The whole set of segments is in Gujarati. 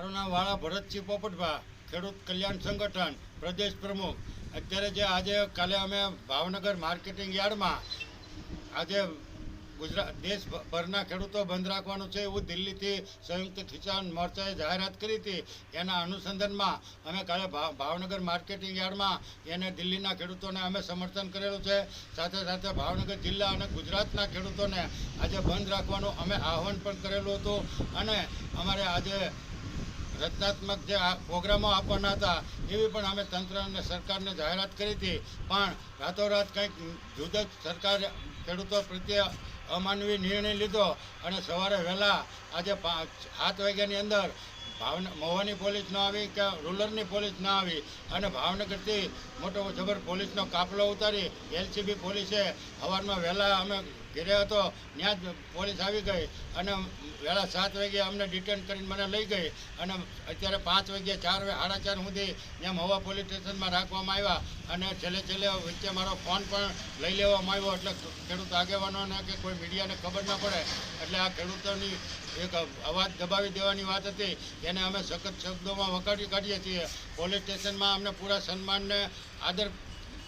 મારું નામ વાળા ભરતસિંહ પોપટભા, ખેડૂત કલ્યાણ સંગઠન, પ્રદેશ પ્રમુખ. અત્યારે જે આજે કાલે અમે ભાવનગર માર્કેટિંગ યાર્ડમાં આજે ગુજરાત દેશભરના ખેડૂતો બંધ રાખવાનું છે એવું દિલ્હીથી સંયુક્ત કિસાન મોરચાએ જાહેરાત કરી હતી. એના અનુસંધાનમાં અમે કાલે ભાવ- ભાવનગર માર્કેટિંગ યાર્ડમાં એને દિલ્હીના ખેડૂતોને અમે સમર્થન કરેલું છે. સાથે સાથે ભાવનગર જિલ્લા અને ગુજરાતના ખેડૂતોને આજે બંધ રાખવાનું અમે આહવાન પણ કરેલું હતું. અને અમારે આજે રચનાત્મક જે પ્રોગ્રામો આપવાના હતા, એવી પણ અમે તંત્ર અને સરકારને જાહેરાત કરી હતી. પણ રાતોરાત કંઈક જુદા સરકાર ખેડૂતો પ્રત્યે અમાનવી નિર્ણય લીધો અને સવારે વહેલા આજે સાત વાગ્યાની અંદર ભાવન મહુવાની પોલીસ ન આવી કે રૂરલની પોલીસ ન આવી અને ભાવનગરથી મોટો જબર પોલીસનો કાફલો ઉતારી, એલસીબી પોલીસે સવારમાં વહેલા અમે ઘેરે હતો ત્યાં જ પોલીસ આવી ગઈ અને વહેલા સાત વાગ્યે અમને ડિટેન કરીને મને લઈ ગઈ અને અત્યારે પાંચ વાગ્યે ચાર સાડા ચાર સુધી ત્યાં મહુવા પોલીસ સ્ટેશનમાં રાખવામાં આવ્યા અને છેલ્લે છેલ્લે વચ્ચે મારો ફોન પણ લઈ લેવામાં આવ્યો. એટલે ખેડૂત આગેવાનોને કે કોઈ મીડિયાને ખબર ન પડે. એટલે આ ખેડૂતોની એક અવાજ દબાવી દેવાની વાત હતી. એને અમે સખત શબ્દોમાં વખાડી કાઢીએ છીએ. પોલીસ સ્ટેશનમાં અમને પૂરા સન્માનને આદર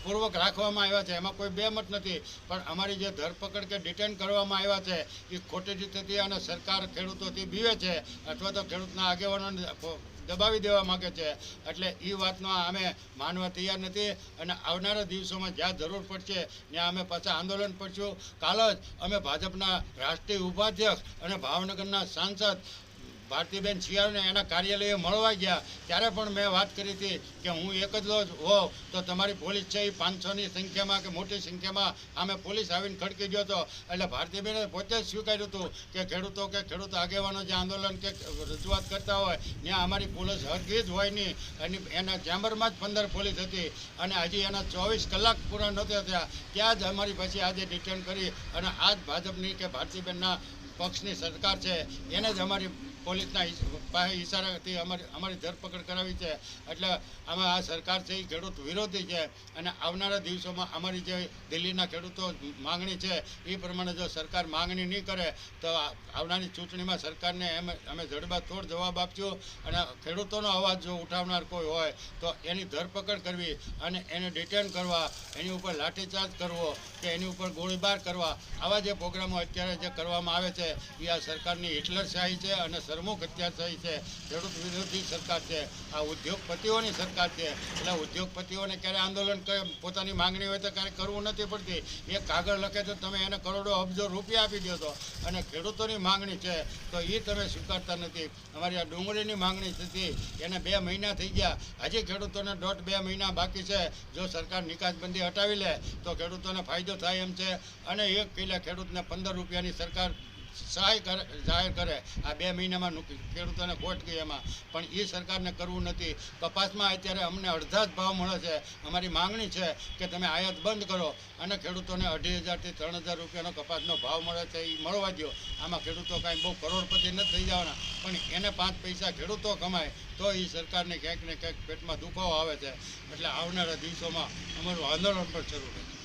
પૂર્વક રાખવામાં આવ્યા છે. એમાં કોઈ બેમત નથી. પણ અમારી જે ધરપકડ કે ડિટેન કરવામાં આવ્યા છે, એ ખોટી રીતેથી અને સરકાર ખેડૂતોથી બીવે છે અથવા તો ખેડૂતના આગેવાનોને દબાવી દેવા માંગે છે. એટલે એ વાતનો અમે માનવા તૈયાર નથી અને આવનારા દિવસોમાં જ્યાં જરૂર પડશે, ત્યાં અમે પાછા આંદોલન પડશું કાલ જ અમે ભાજપના રાષ્ટ્રીય ઉપાધ્યક્ષ અને ભાવનગરના સાંસદ ભારતીબેન શિયાળને એના કાર્યાલયે મળવા ગયા. ત્યારે પણ મેં વાત કરી હતી કે હું એક જ હોઉં તો તમારી પોલીસ છે એ પાંચસોની સંખ્યામાં કે મોટી સંખ્યામાં અમે પોલીસ આવીને ખડકી ગયો હતો. એટલે ભારતીબેને પોતે જ સ્વીકાર્યું હતું કે ખેડૂતો કે ખેડૂત આગેવાનો જે આંદોલન કે રજૂઆત કરતા હોય, ત્યાં અમારી પોલીસ હરગી જ હોય નહીં. અને એના ચેમ્બરમાં જ પંદર પોલીસ હતી. અને હજી એના ચોવીસ કલાક પૂરા નહોતા થયા. ત્યાં જ અમારી પછી આજે ડિટેન કરી. અને આ જ ભાજપની કે ભારતીબેનના પક્ષની સરકાર છે, એને જ અમારી પોલીસના પાસે ઈશારાથી અમારી અમારી ધરપકડ કરાવી છે. એટલે આમાં આ સરકાર છે એ ખેડૂત વિરોધી છે. અને આવનારા દિવસોમાં અમારી જે દિલ્હીના ખેડૂતો માંગણી છે એ પ્રમાણે જો સરકાર માંગણી નહીં કરે, તો આવનારી ચૂંટણીમાં સરકારને એમ, અમે જડબાતોડ જવાબ આપશું અને ખેડૂતોનો અવાજ જો ઉઠાવનાર કોઈ હોય, તો એની ધરપકડ કરવી અને એને ડિટેન કરવા, એની ઉપર લાઠીચાર્જ કરવો કે એની ઉપર ગોળીબાર કરવા. આવા જે પ્રોગ્રામો અત્યારે જે કરવામાં આવે છે એ આ સરકારની હિટલરશાહી છે અને સરમુખ થઈ છે, ખેડૂત વિરોધી સરકાર છે, આ ઉદ્યોગપતિઓની સરકાર છે. એટલે ઉદ્યોગપતિઓને ક્યારે આંદોલન પોતાની માંગણી હોય તો ક્યારે કરવું નથી પડતી. એ કાગળ લખે તો તમે એને કરોડો અબજો રૂપિયા આપી દો તો અને ખેડૂતોની માંગણી છે, તો એ તમે સ્વીકારતા નથી. અમારી આ ડુંગળીની માંગણી હતી એને બે મહિના થઈ ગયા. હજી ખેડૂતોને દોઢ બે મહિના બાકી છે. જો સરકાર નિકાસબંધી હટાવી લે, તો ખેડૂતોને ફાયદો થાય એમ છે. અને એક કિલા ખેડૂતને પંદર રૂપિયાની સરકાર સહાય કરે જાહેર કરે. આ બે મહિનામાં ખેડૂતોને ખોટ ગઈ એમાં. પણ એ સરકારને કરવું નથી. કપાસમાં અત્યારે અમને અડધા જ ભાવ મળે છે. અમારી માંગણી છે કે તમે આયાત બંધ કરો અને ખેડૂતોને અઢી હજારથી ત્રણ હજાર રૂપિયાનો કપાસનો ભાવ મળે છે એ મળવા દો આમાં ખેડૂતો કાંઈ બહુ કરોડપતિ નથી થઈ જવાના. પણ એને પાંચ પૈસા ખેડૂતો કમાય, તો એ સરકારને ક્યાંક ને ક્યાંક પેટમાં દુખાવો આવે છે. એટલે આવનારા દિવસોમાં અમારું આંદોલન પણ શરૂ રહેશે